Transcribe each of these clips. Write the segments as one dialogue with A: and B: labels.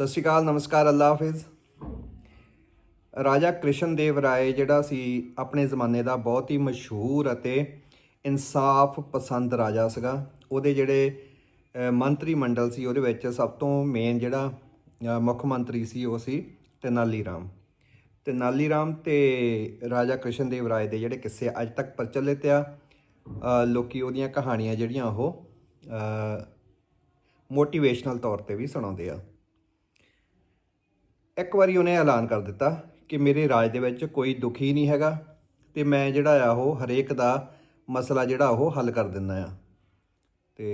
A: ਸਤਿ ਸ਼੍ਰੀ ਅਕਾਲ ਨਮਸਕਾਰ ਅੱਲਾ ਹਾਫਿਜ਼। ਰਾਜਾ ਕ੍ਰਿਸ਼ਨ ਦੇਵ ਰਾਏ ਜਿਹੜਾ ਸੀ ਆਪਣੇ ਜ਼ਮਾਨੇ ਦਾ ਬਹੁਤ ਹੀ ਮਸ਼ਹੂਰ ਅਤੇ ਇਨਸਾਫ ਪਸੰਦ ਰਾਜਾ ਸੀਗਾ ਉਹਦੇ ਜਿਹੜੇ ਮੰਤਰੀ ਮੰਡਲ ਸੀ ਉਹਦੇ ਵਿੱਚ ਸਭ ਤੋਂ ਮੇਨ ਜਿਹੜਾ ਮੁੱਖ ਮੰਤਰੀ ਸੀ ਉਹ ਸੀ ਤੇਨਾਲੀ ਰਾਮ ਤੇਨਾਲੀ ਰਾਮ ਤੇ ਰਾਜਾ ਕ੍ਰਿਸ਼ਨ ਦੇਵ ਰਾਏ ਦੇ ਜਿਹੜੇ ਕਿੱਸੇ ਅੱਜ ਤੱਕ ਪ੍ਰਚਲਿਤ ਆ ਅਹ, ਲੋਕੀ ਉਹਦੀਆਂ ਕਹਾਣੀਆਂ ਜਿਹੜੀਆਂ ਉਹ ਮੋਟੀਵੇਸ਼ਨਲ ਤੌਰ ਤੇ ਵੀ ਸੁਣਾਉਂਦੇ ਆ। ਇੱਕ ਵਾਰੀ ਉਹਨੇ ਐਲਾਨ ਕਰ ਦਿੱਤਾ ਕਿ ਮੇਰੇ ਰਾਜ ਦੇ ਵਿੱਚ ਕੋਈ ਦੁਖੀ ਨਹੀਂ ਹੈਗਾ ਤੇ ਮੈਂ ਜਿਹੜਾ ਆ ਉਹ ਹਰੇਕ ਦਾ ਮਸਲਾ ਜਿਹੜਾ ਉਹ ਹੱਲ ਕਰ ਦਿੰਦਾ ਆ। ਤੇ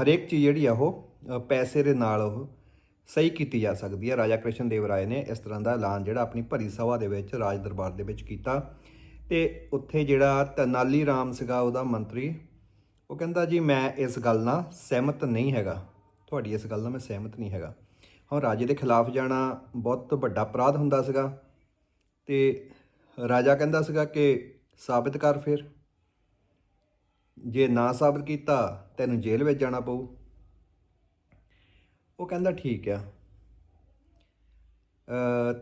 A: ਹਰੇਕ ਚੀਜ਼ ਜਿਹੜੀ ਆ ਉਹ ਪੈਸੇ ਦੇ ਨਾਲ ਉਹ ਸਹੀ ਕੀਤੀ ਜਾ ਸਕਦੀ ਹੈ ਰਾਜਾ ਕ੍ਰਿਸ਼ਨ ਦੇਵ ਰਾਏ ਨੇ ਇਸ ਤਰ੍ਹਾਂ ਦਾ ਐਲਾਨ ਜਿਹੜਾ ਆਪਣੀ ਭਰੀ ਸਭਾ ਦੇ ਵਿੱਚ ਰਾਜ ਦਰਬਾਰ ਦੇ ਵਿੱਚ ਕੀਤਾ ਤੇ ਉੱਥੇ ਜਿਹੜਾ ਤਨਾਲੀ ਰਾਮ ਸੀਗਾ ਉਹਦਾ ਮੰਤਰੀ, ਉਹ ਕਹਿੰਦਾ ਜੀ ਮੈਂ ਇਸ ਗੱਲ ਨਾਲ ਸਹਿਮਤ ਨਹੀਂ ਹੈਗਾ। ਤੁਹਾਡੀ ਇਸ ਗੱਲ ਨਾਲ ਮੈਂ ਸਹਿਮਤ ਨਹੀਂ ਹੈਗਾ। ਹੁਣ ਰਾਜੇ ਦੇ ਖਿਲਾਫ ਜਾਣਾ ਬਹੁਤ ਵੱਡਾ ਅਪਰਾਧ ਹੁੰਦਾ ਸੀਗਾ ਤੇ ਰਾਜਾ ਕਹਿੰਦਾ ਸੀਗਾ ਕਿ ਸਾਬਿਤ ਕਰ ਫਿਰ। ਜੇ ਨਾ ਸਾਬਿਤ ਕੀਤਾ, ਤੈਨੂੰ ਜੇਲ੍ਹ ਵਿੱਚ ਜਾਣਾ ਪਊ। ਉਹ ਕਹਿੰਦਾ ਠੀਕ ਆ।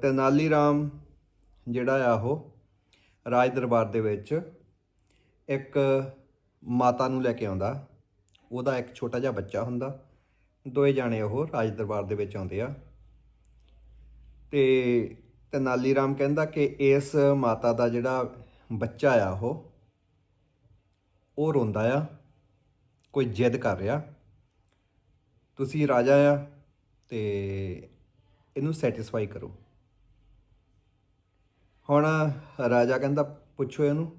A: ਅ ਰਾਮ ਜਿਹੜਾ ਆ ਉਹ ਰਾਜ ਦਰਬਾਰ ਦੇ ਵਿੱਚ ਇੱਕ ਮਾਤਾ ਨੂੰ ਲੈ ਕੇ ਆਉਂਦਾ। ਉਹਦਾ ਇੱਕ ਛੋਟਾ ਜਿਹਾ ਬੱਚਾ ਹੁੰਦਾ। ਦੋਏ ਜਾਣੇ ਉਹ ਰਾਜ ਦਰਬਾਰ ਦੇ ਵਿੱਚ ਆਉਂਦੇ ਆ। ਤੇ ਤਨਾਲੀ ਰਾਮ ਕਹਿੰਦਾ ਕਿ ਇਸ ਮਾਤਾ ਦਾ ਜਿਹੜਾ ਬੱਚਾ ਆ ਉਹ ਉਹ ਰੋਂਦਾ ਆ, ਕੋਈ ਜਿੱਦ ਕਰ ਰਿਹਾ। ਤੁਸੀਂ ਰਾਜਾ ਆ ਤੇ ਇਹਨੂੰ ਸੈਟੀਸਫਾਈ ਕਰੋ। ਹੁਣ ਰਾਜਾ ਕਹਿੰਦਾ, ਪੁੱਛੋ ਇਹਨੂੰ,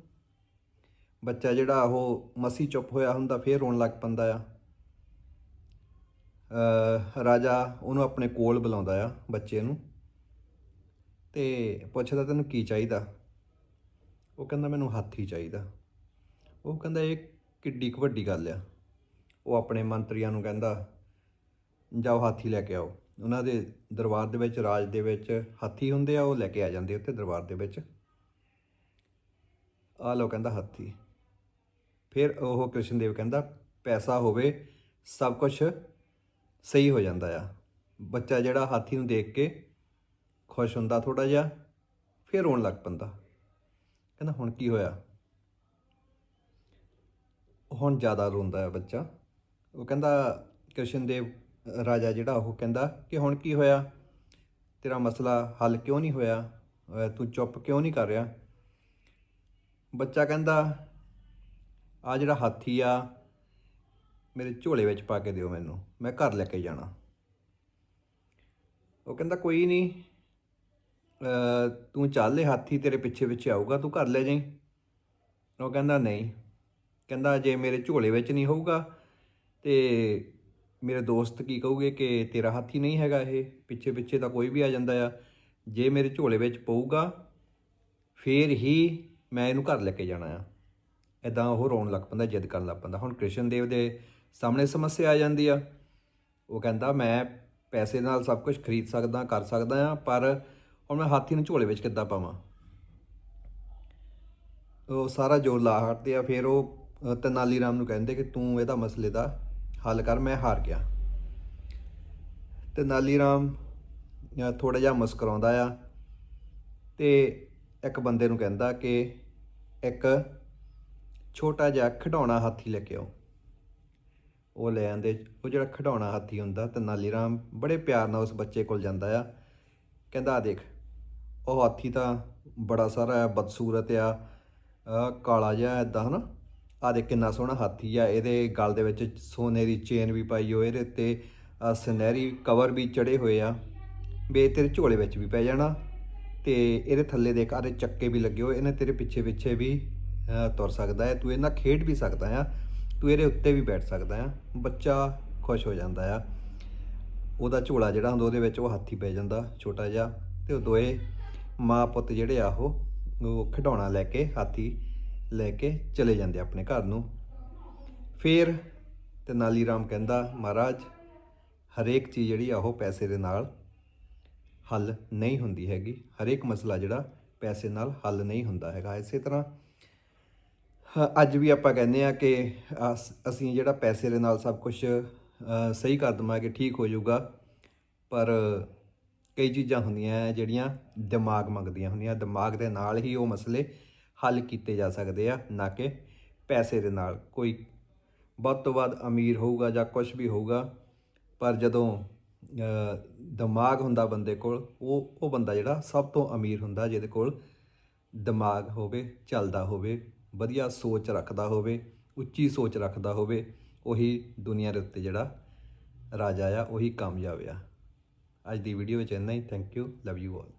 A: ਬੱਚਾ ਜਿਹੜਾ ਉਹ ਮਸੀ ਚੁੱਪ ਹੋਇਆ ਹੁੰਦਾ, ਫੇਰ ਰੋਣ ਲੱਗ ਪੈਂਦਾ ਆ। ਰਾਜਾ ਉਹਨੂੰ ਆਪਣੇ ਕੋਲ ਬੁਲਾਉਂਦਾ ਆ ਬੱਚੇ ਨੂੰ ਤੇ ਪੁੱਛਦਾ ਤੈਨੂੰ ਕੀ ਚਾਹੀਦਾ? ਉਹ ਕਹਿੰਦਾ ਮੈਨੂੰ ਹਾਥੀ ਚਾਹੀਦਾ। ਉਹ ਕਹਿੰਦਾ ਇਹ ਕਿੱਡੀ ਕੁ ਵੱਡੀ ਗੱਲ ਆ। ਉਹ ਆਪਣੇ ਮੰਤਰੀਆਂ ਨੂੰ ਕਹਿੰਦਾ, ਜਾਓ ਹਾਥੀ ਲੈ ਕੇ ਆਓ। ਉਹਨਾਂ ਦੇ ਦਰਬਾਰ ਦੇ ਵਿੱਚ, ਰਾਜ ਦੇ ਵਿੱਚ ਹਾਥੀ ਹੁੰਦੇ ਆ, ਉਹ ਲੈ ਕੇ ਆ ਜਾਂਦੇ ਉੱਥੇ ਦਰਬਾਰ ਦੇ ਵਿੱਚ। ਆ ਲੋ ਕਹਿੰਦਾ ਹਾਥੀ। ਫਿਰ ਉਹ ਕ੍ਰਿਸ਼ਨ ਦੇਵ ਕਹਿੰਦਾ, ਪੈਸਾ ਹੋਵੇ, ਸਭ ਕੁਝ ਸਹੀ ਹੋ ਜਾਂਦਾ ਆ। ਬੱਚਾ ਜਿਹੜਾ ਹਾਥੀ ਨੂੰ ਦੇਖ ਕੇ ਖੁਸ਼ ਹੁੰਦਾ ਥੋੜਾ ਜਿਹਾ, ਫਿਰ ਰੋਣ ਲੱਗ ਪੈਂਦਾ। ਕਹਿੰਦਾ, ਹੁਣ ਕੀ ਹੋਇਆ? ਹੁਣ ਜ਼ਿਆਦਾ ਰੋਂਦਾ ਹੈ ਬੱਚਾ। ਉਹ ਕਹਿੰਦਾ ਕ੍ਰਿਸ਼ਨ ਦੇਵ ਰਾਜਾ ਜਿਹੜਾ, ਉਹ ਕਹਿੰਦਾ ਕਿ ਹੁਣ ਕੀ ਹੋਇਆ? ਤੇਰਾ ਮਸਲਾ ਹੱਲ ਕਿਉਂ ਨਹੀਂ ਹੋਇਆ? ਤੂੰ ਚੁੱਪ ਕਿਉਂ ਨਹੀਂ ਕਰ ਰਿਹਾ? ਬੱਚਾ ਕਹਿੰਦਾ ਆ ਜਿਹੜਾ ਹਾਥੀ ਆ ਮੇਰੇ ਝੋਲੇ ਵਿੱਚ ਪਾ ਕੇ ਦਿਓ ਮੈਨੂੰ, ਮੈਂ ਘਰ ਲੈ ਕੇ ਜਾਣਾ। ਉਹ ਕਹਿੰਦਾ, ਕੋਈ ਨਹੀਂ ਤੂੰ ਚੱਲ ਲੈ ਹਾਥੀ ਤੇਰੇ ਪਿੱਛੇ ਪਿੱਛੇ ਆਊਗਾ, ਤੂੰ ਘਰ ਲੈ ਜਾਈਂ। ਉਹ ਕਹਿੰਦਾ, ਨਹੀਂ। ਕਹਿੰਦਾ, ਜੇ ਮੇਰੇ ਝੋਲੇ ਵਿੱਚ ਨਹੀਂ ਹੋਊਗਾ, ਤੇ ਮੇਰੇ ਦੋਸਤ ਕੀ ਕਹੂਗੇ ਕਿ ਤੇਰਾ ਹਾਥੀ ਨਹੀਂ ਹੈਗਾ ਇਹ, ਪਿੱਛੇ ਪਿੱਛੇ ਤਾਂ ਕੋਈ ਵੀ ਆ ਜਾਂਦਾ ਆ। ਜੇ ਮੇਰੇ ਝੋਲੇ ਵਿੱਚ ਪਊਗਾ, ਫੇਰ ਹੀ ਮੈਂ ਇਹਨੂੰ ਘਰ ਲੈ ਕੇ ਜਾਣਾ ਆ। ਇਦਾਂ ਉਹ ਰੋਣ ਲੱਗ ਪੈਂਦਾ, ਜਿੱਦ ਕਰਨ ਲੱਗ ਪੈਂਦਾ। ਹੁਣ ਕ੍ਰਿਸ਼ਨ ਦੇਵ ਦੇ ਸਾਹਮਣੇ ਸਮੱਸਿਆ ਆ ਜਾਂਦੀ ਆ। ਉਹ ਕਹਿੰਦਾ ਮੈਂ ਪੈਸੇ ਨਾਲ ਸਭ ਕੁਝ ਖਰੀਦ ਸਕਦਾ ਕਰ ਸਕਦਾ ਆ ਪਰ ਹੁਣ ਮੈਂ ਹਾਥੀ ਨੂੰ ਝੋਲੇ ਵਿੱਚ ਕਿੱਦਾਂ ਪਾਵਾਂ? ਉਹ ਸਾਰਾ ਜੋਰ ਲਾ ਹਟਦੇ ਆ। ਫਿਰ ਉਹ ਅ, ਤਨਾਲੀ ਰਾਮ ਨੂੰ ਕਹਿੰਦੇ ਕਿ ਤੂੰ ਇਹਦਾ ਮਸਲੇ ਦਾ ਹੱਲ ਕਰ ਮੈਂ ਹਾਰ ਗਿਆ। ਤਨਾਲੀ ਰਾਮ ਥੋੜਾ ਜਿਹਾ ਮੁਸਕਰਾਉਂਦਾ ਆ ਤੇ ਇੱਕ ਬੰਦੇ ਨੂੰ ਕਹਿੰਦਾ ਕਿ ਇੱਕ ਛੋਟਾ ਜਿਹਾ ਖਿਡੌਣਾ ਹਾਥੀ ਲੈ ਕੇ ਆਓ। ਉਹ ਲੈ ਆਂਦੇ। ਉਹ ਜਿਹੜਾ ਖਿਡੌਣਾ ਹਾਥੀ ਹੁੰਦਾ, ਤਨਾਲੀ ਰਾਮ, ਬੜੇ ਪਿਆਰ ਨਾਲ ਉਸ ਬੱਚੇ ਕੋਲ ਜਾਂਦਾ ਆ। ਕਹਿੰਦਾ ਆ ਦੇਖ, ਉਹ ਹਾਥੀ ਤਾਂ ਬੜਾ ਸਾਰਾ ਹੈ ਬਦਸੂਰਤ ਆ ਕਾਲਾ ਜਿਹਾ ਇਦਾਂ ਹਨਾ? ਆ ਦੇਖ, ਕਿੰਨਾ ਸੋਹਣਾ ਹਾਥੀ ਆ। ਇਹਦੇ ਗਲ ਦੇ ਵਿੱਚ ਸੋਨੇ ਦੀ ਚੇਨ ਵੀ ਪਾਈ ਹੋਏ ਇਹਦੇ ਉੱਤੇ ਸੁਨਹਿਰੀ ਕਵਰ ਵੀ ਚੜੇ ਹੋਏ ਆ। ਵੀ ਤੇਰੇ ਝੋਲੇ ਵਿੱਚ ਵੀ ਪੈ ਜਾਣਾ ਤੇ ਇਹਦੇ ਥੱਲੇ ਦੇਖ ਆਰੇ ਚੱਕੇ ਵੀ ਲੱਗੇ ਹੋਏ। ਇਹਨੇ ਤੇਰੇ ਪਿੱਛੇ ਪਿੱਛੇ ਵੀ ਤੁਰ ਸਕਦਾ ਹੈ। ਤੂੰ ਇਹਨਾਂ ਖੇਡ ਵੀ ਸਕਦਾ ਆ। ਤੂੰ ਇਹਦੇ ਉੱਤੇ ਵੀ ਬੈਠ ਸਕਦਾ ਆ, ਬੱਚਾ ਖੁਸ਼ ਹੋ ਜਾਂਦਾ ਆ। ਉਹਦਾ ਝੋਲਾ ਜਿਹੜਾ ਹੁੰਦਾ ਉਹਦੇ ਵਿੱਚ ਉਹ ਹਾਥੀ ਪੈ ਜਾਂਦਾ, ਛੋਟਾ ਜਿਹਾ, ਤੇ ਉਹ ਦੋਏ ਮਾਂ ਪੁੱਤ ਜਿਹੜੇ ਆ ਉਹ ਉਹ ਖਿਡੌਣਾ ਲੈ ਕੇ, ਹਾਥੀ ਲੈ ਕੇ ਚਲੇ ਜਾਂਦੇ ਆਪਣੇ ਘਰ ਨੂੰ। ਫਿਰ ਤੇਨਾਲੀ ਰਾਮ ਕਹਿੰਦਾ, ਮਹਾਰਾਜ, ਹਰੇਕ ਚੀਜ਼ ਜਿਹੜੀ ਆ ਉਹ ਪੈਸੇ ਦੇ ਨਾਲ ਹੱਲ ਨਹੀਂ ਹੁੰਦੀ ਹੈਗੀ। ਹਰੇਕ ਮਸਲਾ ਜਿਹੜਾ ਪੈਸੇ ਨਾਲ ਹੱਲ ਨਹੀਂ ਹੁੰਦਾ ਹੈਗਾ। ਇਸੇ ਤਰ੍ਹਾਂ ਅੱਜ ਵੀ ਆਪਾਂ ਕਹਿੰਦੇ ਆ ਕਿ ਅਸ- ਅਸੀਂ ਜਿਹੜਾ ਪੈਸੇ ਦੇ ਨਾਲ ਸਭ ਕੁਝ ਸਹੀ ਕਰ ਦਵਾਂਗੇ, ਠੀਕ ਹੋ ਜਾਊਗਾ। ਪਰ ਕਈ ਚੀਜ਼ਾਂ ਹੁੰਦੀਆਂ ਜਿਹੜੀਆਂ ਦਿਮਾਗ ਮੰਗਦੀਆਂ ਹੁੰਦੀਆਂ। ਦਿਮਾਗ ਦੇ ਨਾਲ ਹੀ ਉਹ ਮਸਲੇ ਹੱਲ ਕੀਤੇ ਜਾ ਸਕਦੇ ਆ, ਨਾ ਕਿ ਪੈਸੇ ਦੇ ਨਾਲ। ਕੋਈ ਵੱਧ ਤੋਂ ਵੱਧ ਅਮੀਰ ਹੋਊਗਾ ਜਾਂ ਕੁਝ ਵੀ ਹੋਊਗਾ, ਪਰ ਜਦੋਂ ਦਿਮਾਗ ਹੁੰਦਾ ਬੰਦੇ ਕੋਲ, ਉਹ ਉਹ ਬੰਦਾ ਜਿਹੜਾ ਸਭ ਤੋਂ ਅਮੀਰ ਹੁੰਦਾ, ਜਿਹਦੇ ਕੋਲ ਦਿਮਾਗ ਹੋਵੇ, ਚੱਲਦਾ ਹੋਵੇ ਵਧੀਆ ਸੋਚ ਰੱਖਦਾ ਹੋਵੇ, ਉੱਚੀ ਸੋਚ ਰੱਖਦਾ ਹੋਵੇ, ਉਹੀ ਦੁਨੀਆ ਦੇ ਉੱਤੇ ਜਿਹੜਾ ਰਾਜਾ ਆ, ਉਹੀ ਕਾਮਯਾਬ ਆ। ਅੱਜ ਦੀ ਵੀਡੀਓ ਵਿੱਚ ਇੰਨਾ ਹੀ। Thank you love you all